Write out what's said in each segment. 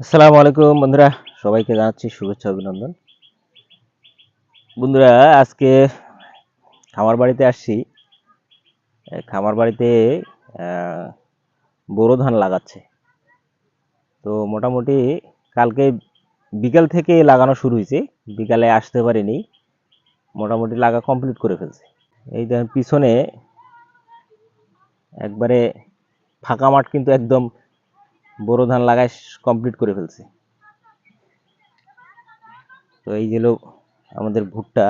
আসসালামু আলাইকুম বন্ধুরা, সবাইকে জানাচ্ছি শুভেচ্ছা, অভিনন্দন। বন্ধুরা, আজকে খামার বাড়িতে আসছি। খামার বাড়িতে বোরো ধান লাগাচ্ছে। তো মোটামুটি কালকে বিকাল থেকে লাগানো শুরু হয়েছে। বিকালে আসতে পারিনি। মোটামুটি লাগা কমপ্লিট করে ফেলছে। এই দেখেন, পিছনে একবারে ফাঁকা মাঠ কিন্তু একদম বোরো ধান লাগাই কমপ্লিট করে ফেলছে। তো এই গেল আমাদের ভুট্টা।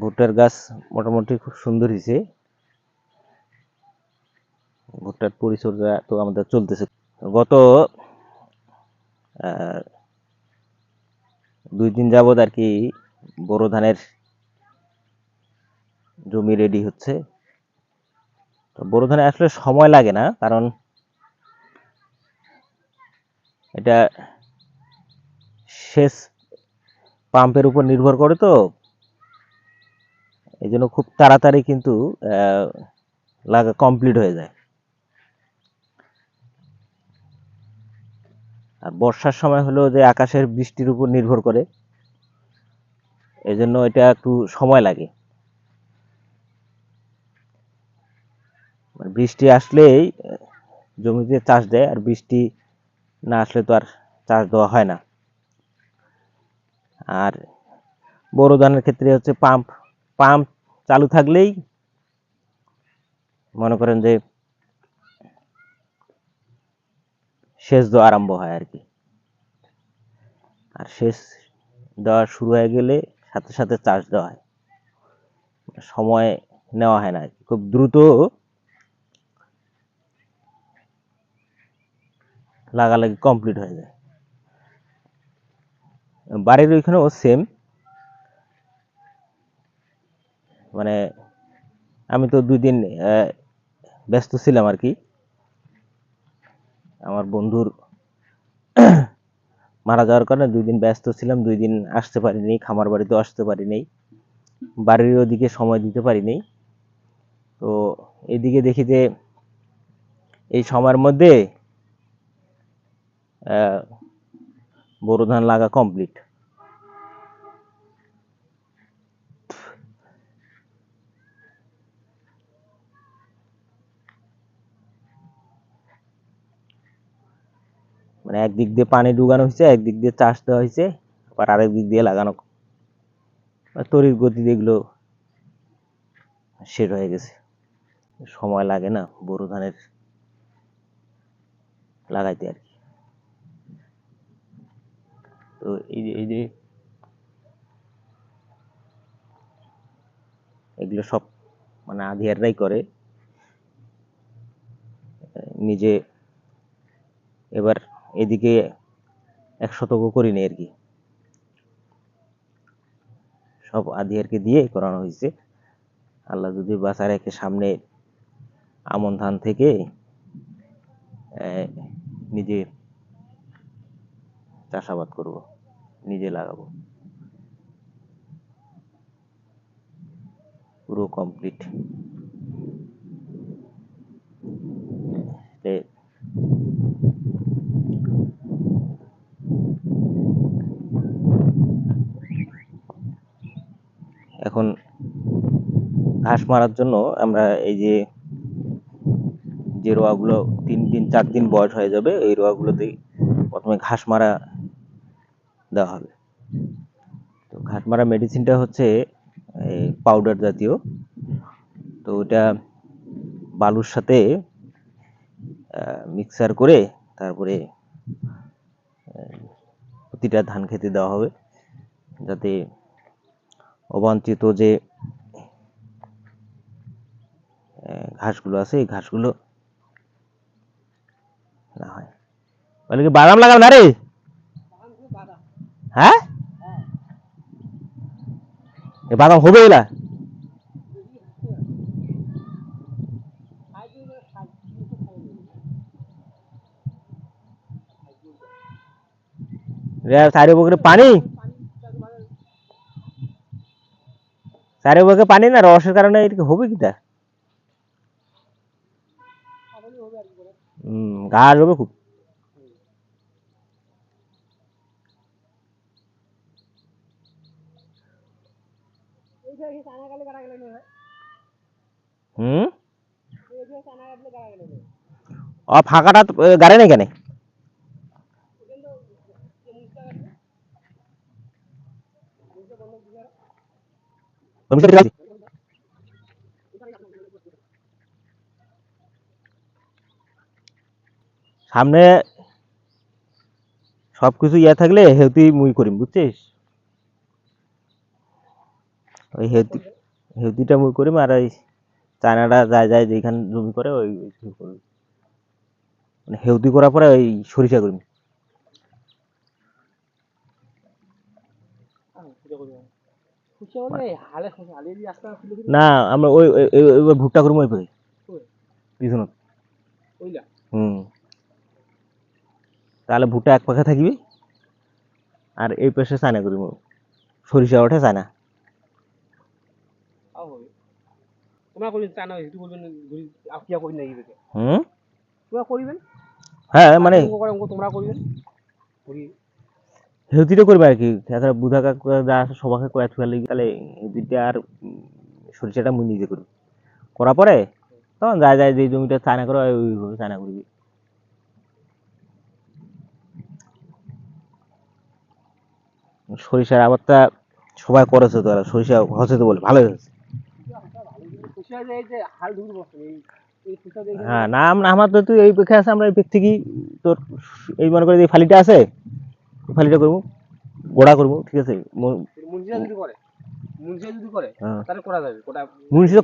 ভুট্টার গাছ মোটামুটি খুব সুন্দর হয়েছে। ভুট্টার পরিচর্যা তো আমাদের চলতেছে। গত দুই দিন যাবত আর কি বোরো ধানের জমি রেডি হচ্ছে। বোরো ধানে আসলে সময় লাগে না, কারণ এটা সেচ পাম্পের উপর নির্ভর করে তো। এই জন্য খুব তাড়াতাড়ি কিন্তু লাগা কমপ্লিট হয়ে যায়। আর বর্ষার সময় হলো যে আকাশের বৃষ্টির উপর নির্ভর করে এই জন্য এটা একটু সময় লাগে। বৃষ্টি আসলেই জমিতে চাষ দেয় আর বৃষ্টি না আসলে তো আর চাষ দেওয়া হয় না। আর বোরো ধানের ক্ষেত্রে হচ্ছে পাম্প পাম্প চালু থাকলেই মনে করেন যে সেচ দেওয়া আরম্ভ হয় আর কি। আর সেচ দেওয়া শুরু হয়ে গেলে সাথে সাথে চাষ দেওয়া হয়। সময় নেওয়া হয় না আর কি। খুব দ্রুত লাগালাগি কমপ্লিট হয়ে যায়। বাড়ির ওইখানেও সেম মানে আমি তো দুই দিন ব্যস্ত ছিলাম আর কি। আমার বন্ধুর মারা যাওয়ার কারণে দুই দিন ব্যস্ত ছিলাম দুই দিন আসতে পারিনি, খামার বাড়িতেও আসতে পারিনি। বাড়ির ওদিকে সময় দিতে পারিনি। তো এদিকে দেখি যে এই সময়ের মধ্যে বোরো ধান লাগা কমপ্লিট মানে একদিক দিয়ে পানি ডুবানো হয়েছে একদিক দিয়ে চাষ দেওয়া হয়েছে, আবার আরেক দিক দিয়ে লাগানো মানে গতি এগুলো শেষ হয়ে গেছে। সময় লাগে না বোরো ধানের লাগাইতে আর কি। তো এই যে এই যে, এগুলো সব মানে আধিয়াররাই করে। নিজে এবার এদিকে এক শতকও করিনি আর কি। সব আধিয়ারকে দিয়ে করানো হয়েছে। আল্লাহ যদি বাঁচা রেখে সামনে আমন ধান থেকে নিজে চাষাবাদ করব। নিজে লাগাবো। পুরো কমপ্লিট এখন ঘাস মারার জন্য আমরা এই যে যে রোয়াগুলো তিন দিন, চার দিন বয়স হয়ে যাবে, এই রোয়াগুলোতে প্রথমে ঘাস মারা দেওয়া হবে। তো ঘাস মারা মেডিসিনটা হচ্ছে পাউডার জাতীয়। তো ওটা বালুর সাথে মিক্সার করে তারপরে প্রতিটা ধান খেতে দেওয়া হবে। যাতে অবাঞ্ছিত যে ঘাসগুলো আছে, এই ঘাসগুলো না হয়। বলে কি বাদাম লাগাও না রে? হ্যাঁ? এ বাদাম হবে এলা? চারি বকরে পানি? চারি বকে পানি না, রসের কারণে এদিকে হবে কি তা? হুম ঘাস হবে খুব। হুম? ফাঁকাটা নেই কেন সামনে সবকিছু ইয়ে থাকলে হেলদি মুই করিম বুঝছিস? ওই হেলদি হেলদিটা মুই করিম আর ওই চায়নাটা যায় যায় যেখানে জমি করে ওই করবি। মানে হেলদি করার পরে ওই সরিষা করিম। না আমরা ওই ভুট্টা করব ওই পিছনত। হুম। তাহলে ভুট্টা এক পাখা থাকবি আর এই পাশে চায়না করিব সরিষা ওঠে চায়না। তোমরা করবেন তা নয় সেইটো করবেন ঘুরি আকিয়া করি না এইদিকে হুম? তোমরা করবেন? হ্যাঁ মানে অঙ্ক করে অঙ্ক তোমরা করবেন? ঘুরি হেলদিটা করবে আর কি তাছাড়া বুধা কাকা যা আছে সবাইকে কয়ে থুয়া লাগি তাহলে হেলদিটা আর সরিষাটা মুই নিজে করি। করার পরে তখন যায় যায় যে জমিটা চায়না করে ওই ওইভাবে চায়না করবি। সরিষার আবারটা সবাই করেছে তো সরিষা হচ্ছে তো বলে ভালোই হয়েছে। হয় এই এই এই না আমরা তো তুই এই পেখে আছে আমরা এই পেখ থেকেই তোর এই মনে করে যে ফালিটা আছে ফালিটা করব গোড়া করব ঠিক আছে? ম- মুন্সিরা যদি করে মুন্সিরা যদি করে হ্যাঁ।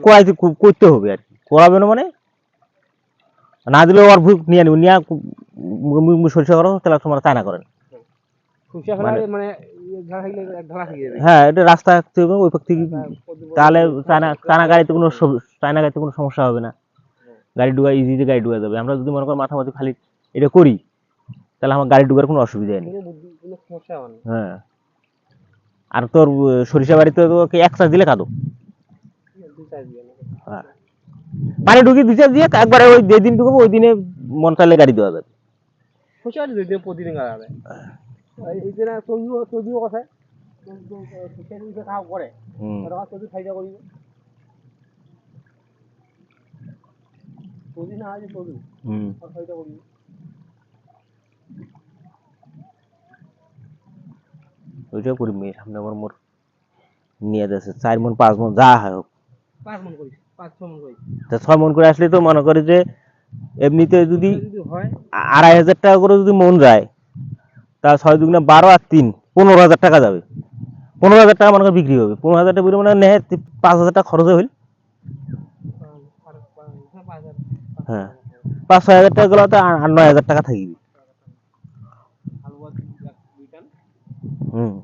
করাইতে করতে হবে আর কি। করাবে না মানে? না দিলে ওর ভুল নিয়ে নিব নিয়ে সরিষা করো তাহলে তোমার চায়না করেন। খুশিয়া ফেলা মানে থেকে যাবে। হ্যাঁ এটা রাস্তা থাকতে হবে ওই পাখ থেকে তাহলে চায়না চায়না গাড়িতে কোনো চায়না গাড়িতে কোনো সমস্যা হবে না। গাড়ি ডুবা ইজিতে গাড়ি ডুবা যাবে। আমরা যদি মনে করি মাথামাতি খালি এটা করি তাহলে আমার গাড়ি ডুবার কোনো অসুবিধা নেই। হ্যাঁ। আর তোর সরিষা বাড়িতে তোকে এক চার্জ দিলে কাঁদো। দুই চার দিয়ে না। হ্যাঁ। পানি ঢুকি দু চার্জ দিয়ে একবারে ওই যেদিন ঢুকবো ওই দিনে মন চাইলে গাড়ি দেওয়া যাবে। হয় প্রতিদিন করা ফাইদা যে ফাইদা সামনে আমার মোর নিয়ে যাচ্ছে চার মন পাঁচ মন যা হয় হোক পাঁচ মন পাঁচ ছ মন তা ছয় মন করে আসলে তো মনে করে যে এমনিতে যদি হয়। আড়াই হাজার টাকা করে যদি মন যায় তা ছয় দুগুণে বারো আর তিন, পনেরো হাজার টাকা যাবে। পনেরো হাজার টাকা মনে করে বিক্রি হবে। পনেরো হাজার টাকা মানে তি- পাঁচ হাজার টাকা খরচ হইল। হ্যাঁ। পাঁচ, ছয় হাজার টাকা গেলে তো আর নয় হাজার টাকা থাকবে। হুম।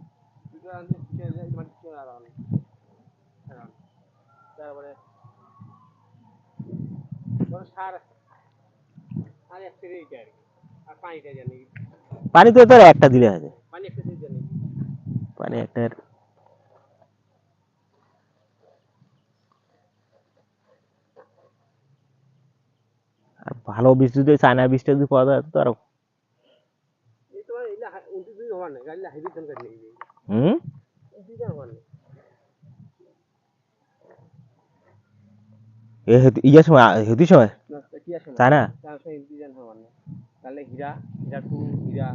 আর আর পানি তো তোর একটা দিলে আছে। পানি একটা আর ভালো বীজ যদি চায়না বীজটা যদি পাওয়া যায় তো আরও হুম? হওয়ার নাই। হেতু- সময় হেতুর না তাহলে হীরা হীরা টু হীরা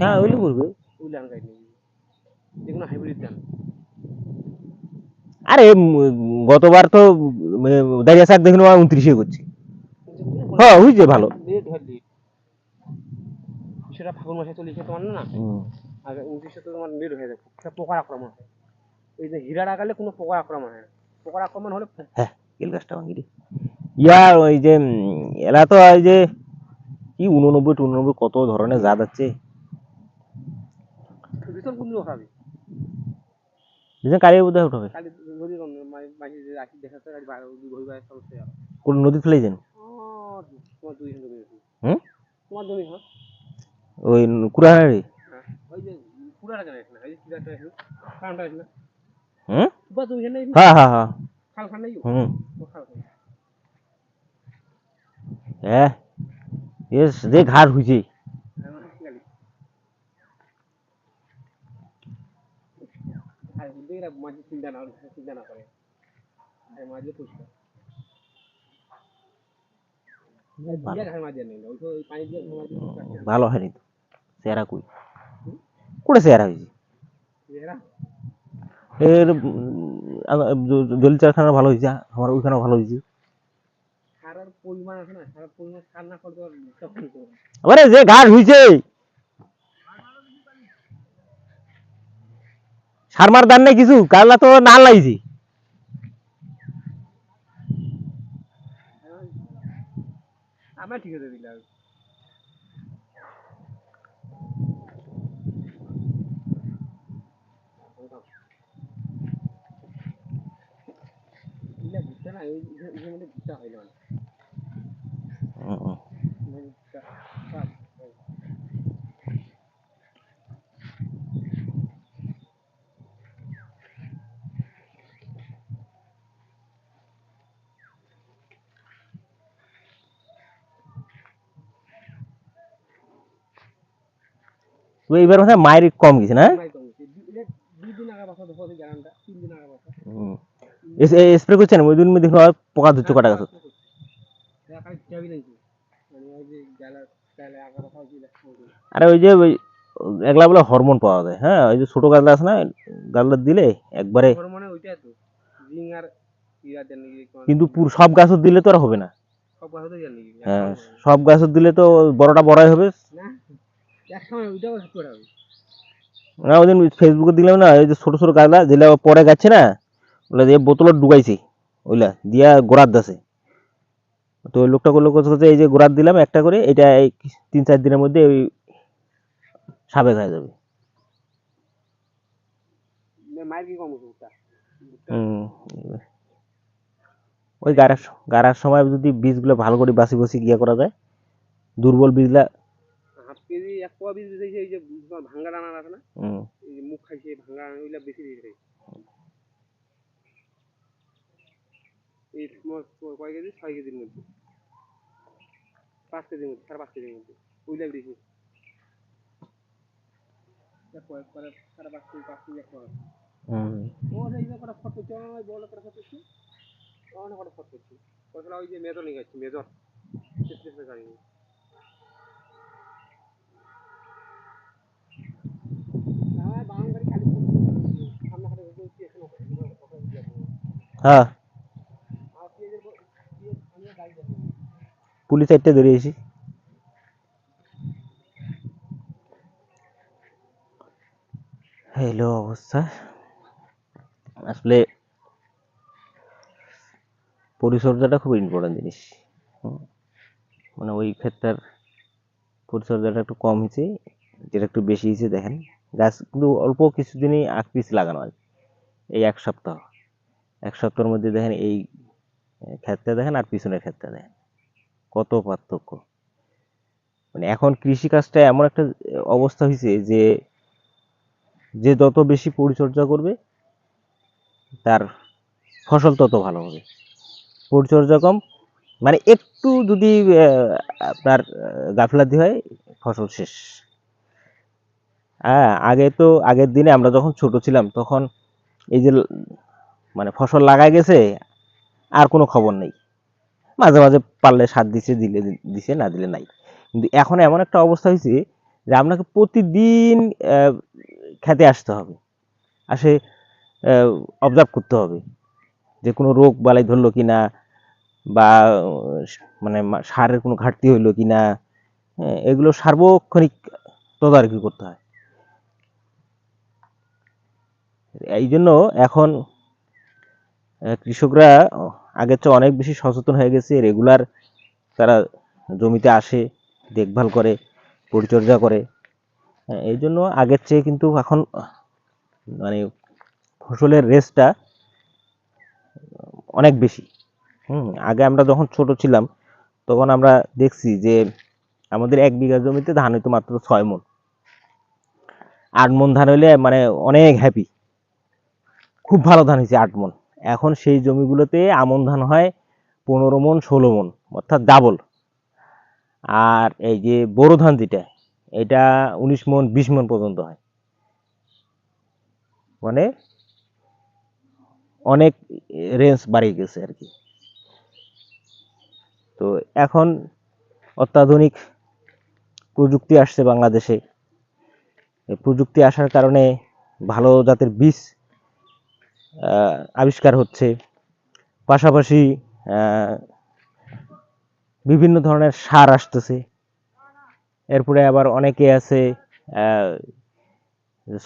হ্যাঁ ওইলে করবে ওই ধান কাটি নেই যেগুলো হাইব্রিড ধান আরে গতবার তো দাঁড়িয়ে শাক দেখুন উনত্রিশে করছি। হ্যাঁ বুঝছে ভালো। সেটা ফাগুন মাসে চল্লিশে তোমার না। আর উনত্রিশে তো তোমার লেট হয়ে যায় সেটা পোকার আক্রমণ। হয় এই যে হীরা লাগালে কোনো পোকার আক্রমণ হয় না। পোকার আক্রমণ হলে হ্যাঁ কেল গাছটা ভাঙি ইয়া ওই যে এরা তো ওই যে কি উননব্বই টুনব্বই কত ধরনের জাত আছে? বুঝলেন কালিয়ে বোধহয় উঠবে। কালি কোন নদী ফেলে যান? ওই কুড়াহারি হ্যাঁ হ্যাঁ হ্যাঁ হ্যাঁ। হ্যাঁ করে ভালো হয়নি তো। চেহারা কই? কোটে চেহারা হয়েছে? এরা এর জলি চারখানা ভালো হয়েছে, আমার ওইখানেও ভালো হয়েছে। পরিমাণ আছে না সারার পরিমাণ সার না করতে পারলে সব ঠিক আরে যে ঘাস হয়েছে সার মার দান নাই কিছু কারলা তো না লাগছে। আমার ঠিক আছে দিলাম হয় না। হুম, হুম। মানে বুঝতে সব তো এইবার মনে হয় মায়ের কম গেছে না নাই তো দুই দুই দিন আগে বসা দেখো জানানটা তিন দিন আগে বসা স্প্রে করছেন ওই দিন মধ্যে পোকা ধরছে কটা গাছ কাজ চাবি নাই মানে ওই যে জ্বালা জ্বালা আগে বসা হয়েছিল আরে ওই যে ওই একলা বলে হরমোন পাওয়া যায় হ্যাঁ? ওই যে ছোট গাছলা আছে না গাছলা দিলে একবারে কিন্তু সব গাছও দিলে তো আর হবে না। সব জানি হ্যাঁ সব গাছও দিলে তো বড়টা বড়াই হবে। না ওই দিন ফেসবুকে দিলাম না ওই যে ছোট ছোট গাছলা যেগুলা পরে গাছে না ওগুলা দিয়ে বোতলত ঢুকাইছি ওইলা দিয়া গোড়ার দাসে। তো ওই লোকটা করল এই যে গোড়ার দিলাম একটা করে এটা এই তিন চার দিনের মধ্যে ওই সাবেক হয়ে যাবে। ওই গাড়ার গাড়ার সময় যদি বীজগুলো ভালো করে বাছি বাছি গিয়া করা যায় দুর্বল বীজগুলা হাফ কেজি এক পোয়া বীজ দিয়েছে এই যে ভাঙ্গা দানা আছে না? এই মুখ খাইছে ভাঙ্গা দানা ওইগুলা বেশি দিয়েছে এই তোমার ক- কয় কেজি? ছয় কেজির মধ্যে। পাঁচ কেজির মধ্যে সাড়ে পাঁচ কেজির মধ্যে। ওইগুলা দিয়েছে এক পোয়া, পরে সাড়ে পাঁচ কেজি পাঁচ কেজি এক পোয়া। হুম। ও এই যে কটা ফটো চাই বড় করে ফটো চাই অনেক কটা ফটো চাই ওখানে ওই যে মেজর নিয়ে গেছি মেজর। গাড়ি আমার বাউন গাড়ি কালি সামনে হাতে বসে এখানে? হ্যাঁ। আর পেজের পেজ আমি হ্যালো অবস্থা আসলে পরিচর্যাটা খুব ইম্পর্টেন্ট জিনিস মানে ওই ক্ষেত্রের পরিচর্যাটা একটু কম হয়েছে যেটা একটু বেশি হয়েছে দেখেন গাছ কিন্তু অল্প কিছুদিনই আগ পিস লাগানো আছে এই এক সপ্তাহ এক সপ্তাহের মধ্যে দেখেন এই ক্ষেত্রে দেখেন আর পিছনের ক্ষেত্রে দেখেন কত পার্থক্য মানে এখন কৃষিকাজটা এমন একটা অবস্থা হয়েছে যে যে যত বেশি পরিচর্যা করবে, তার ফসল তত ভালো হবে। পরিচর্যা কম মানে একটু যদি আপনার গাফলাতি হয়, ফসল শেষ। হ্যাঁ আগে তো, আগের দিনে আমরা যখন ছোট ছিলাম, তখন এই যে মানে ফসল লাগাই গেছে, আর কোনো খবর নেই। মাঝে মাঝে পারলে সার দিছে, দিলে, দিছে, না দিলে নাই। কিন্তু এখন এমন একটা অবস্থা হয়েছে যে, আপনাকে প্রতিদিন খেতে আসতে হবে। আসে অবজার্ভ করতে হবে যে কোনো রোগ বালাই ধরলো কিনা বা মানে সারের কোনো ঘাটতি হইল কিনা হ্যাঁ, এগুলো সার্বক্ষণিক তদারকি করতে হয়। এই জন্য এখন কৃষকরা আগের চেয়ে অনেক বেশি সচেতন হয়ে গেছে রেগুলার তারা জমিতে আসে দেখভাল করে পরিচর্যা করে। এই জন্য আগের চেয়ে কিন্তু এখন মানে ফসলের রেসটা অনেক বেশি। হুম, আগে আমরা যখন ছোট ছিলাম, তখন আমরা দেখছি যে আমাদের এক বিঘা জমিতে ধান হইতো মাত্র ছয় মন আট মন ধান হইলে মানে অনেক হ্যাপি খুব ভালো ধান হয়েছে আট মন এখন সেই জমিগুলোতে আমন ধান হয় পনেরো মন ষোলো মন অর্থাৎ ডাবল আর এই যে বোরো ধান যেটা এটা উনিশ মন, বিশ মন পর্যন্ত হয়। মানে অনেক রেঞ্জ বাড়িয়ে গেছে আর কি। তো এখন অত্যাধুনিক প্রযুক্তি আসছে বাংলাদেশে। প্রযুক্তি আসার কারণে ভালো জাতের বীজ আবিষ্কার হচ্ছে। পাশাপাশি বিভিন্ন ধরনের সার আসতেছে। এরপরে আবার অনেকে আছে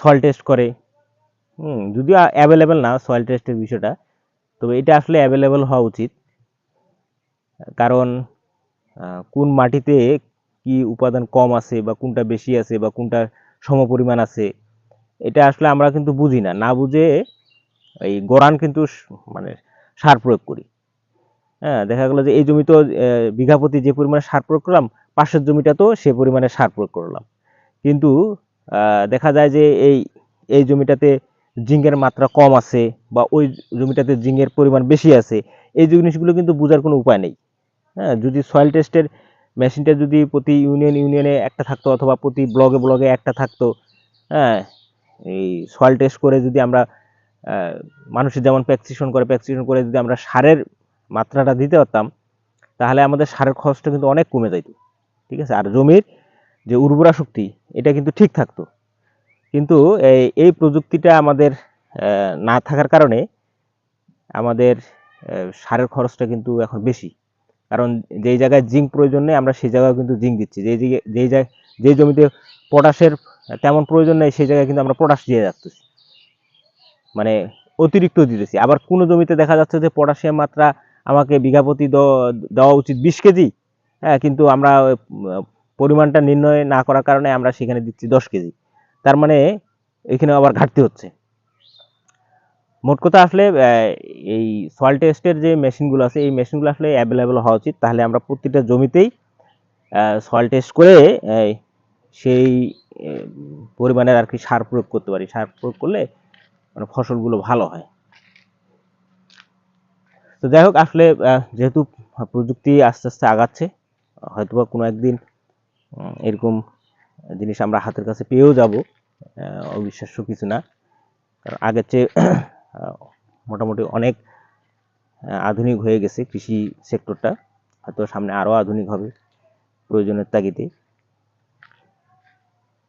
সয়েল টেস্ট করে। যদিও অ্যাভেলেবেল না সয়েল টেস্টের বিষয়টা, তবে এটা আসলে অ্যাভেলেবেল হওয়া উচিত। কারণ কোন মাটিতে কি উপাদান কম আছে বা কোনটা বেশি আছে বা কোনটা সমপরিমাণ আছে, এটা আসলে আমরা কিন্তু বুঝি না। না বুঝে এই গোরান কিন্তু মানে সার প্রয়োগ করি। হ্যাঁ দেখা গেলো যে এই জমিতে বিঘা প্রতি যে পরিমাণে সার প্রয়োগ করলাম পাশের জমিটাতেও সে পরিমাণে সার প্রয়োগ করলাম। কিন্তু দেখা যায় যে এই এই জমিটাতে জিঙ্কের মাত্রা কম আছে বা ওই জমিটাতে জিঙ্কের পরিমাণ বেশি আছে, এই জিনিসগুলো কিন্তু বোঝার কোনো উপায় নেই। হ্যাঁ যদি সয়েল টেস্টের মেশিনটা যদি প্রতি ইউনিয়ন ইউনিয়নে একটা থাকতো অথবা প্রতি ব্লগে ব্লগে একটা থাকতো হ্যাঁ এই সয়েল টেস্ট করে যদি আমরা মানুষের যেমন প্র্যাকসিশন করে প্র্যাকসিশন করে যদি আমরা সারের মাত্রাটা দিতে পারতাম, তাহলে আমাদের সারের খরচটা কিন্তু অনেক কমে যাইত। ঠিক আছে? আর জমির যে উর্বরা শক্তি, এটা কিন্তু ঠিক থাকতো। কিন্তু এই প্রযুক্তিটা আমাদের না থাকার কারণে আমাদের সারের খরচটা কিন্তু এখন বেশি। কারণ যেই জায়গায় জিঙ্ক প্রয়োজন নেই, আমরা সেই জায়গায় কিন্তু জিঙ্ক দিচ্ছি। যেই যেই জায়গায় যেই জমিতে পটাশের তেমন প্রয়োজন নেই, সেই জায়গায় কিন্তু আমরা পটাশ দিয়ে যাচ্ছি। মানে অতিরিক্ত দিতেছি। আবার কোনো জমিতে দেখা যাচ্ছে যে পটাশিয়াম মাত্রা আমাকে বিঘা প্রতি দেওয়া উচিত বিশ কেজি হ্যাঁ কিন্তু আমরা পরিমাণটা নির্ণয় না করার কারণে আমরা সেখানে দিচ্ছি দশ কেজি। তার মানে এখানে আবার ঘাটতি হচ্ছে। মোট কথা আসলে এই সয়েল টেস্টের যে মেশিনগুলো আছে, এই মেশিনগুলো আসলে অ্যাভেলেবেল হওয়া উচিত। তাহলে আমরা প্রতিটা জমিতেই সয়েল টেস্ট করে সেই পরিমাণের আর কি সার প্রয়োগ করতে পারি। সার প্রয়োগ করলে মানে ফসলগুলো ভালো হয়। তো যাই হোক, আসলে যেহেতু প্রযুক্তি আস্তে আস্তে আগাচ্ছে হয়তোবা কোনো একদিন এরকম জিনিস আমরা হাতের কাছে পেয়েও যাব অবিশ্বাস্য কিছু না। কারণ আগের চেয়ে মোটামুটি অনেক আধুনিক হয়ে গেছে কৃষি সেক্টরটা। হয়তো সামনে আরও আধুনিক হবে প্রয়োজনের তাগিদে।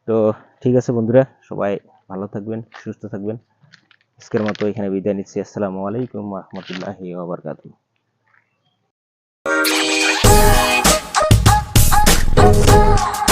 তো ঠিক আছে বন্ধুরা, সবাই ভালো থাকবেন, সুস্থ থাকবেন। আজকের মতো এখানে বিদায় নিচ্ছি। আসসালামু আলাইকুম রহমতুল্লাহি ওবরকাতুহ Yeah.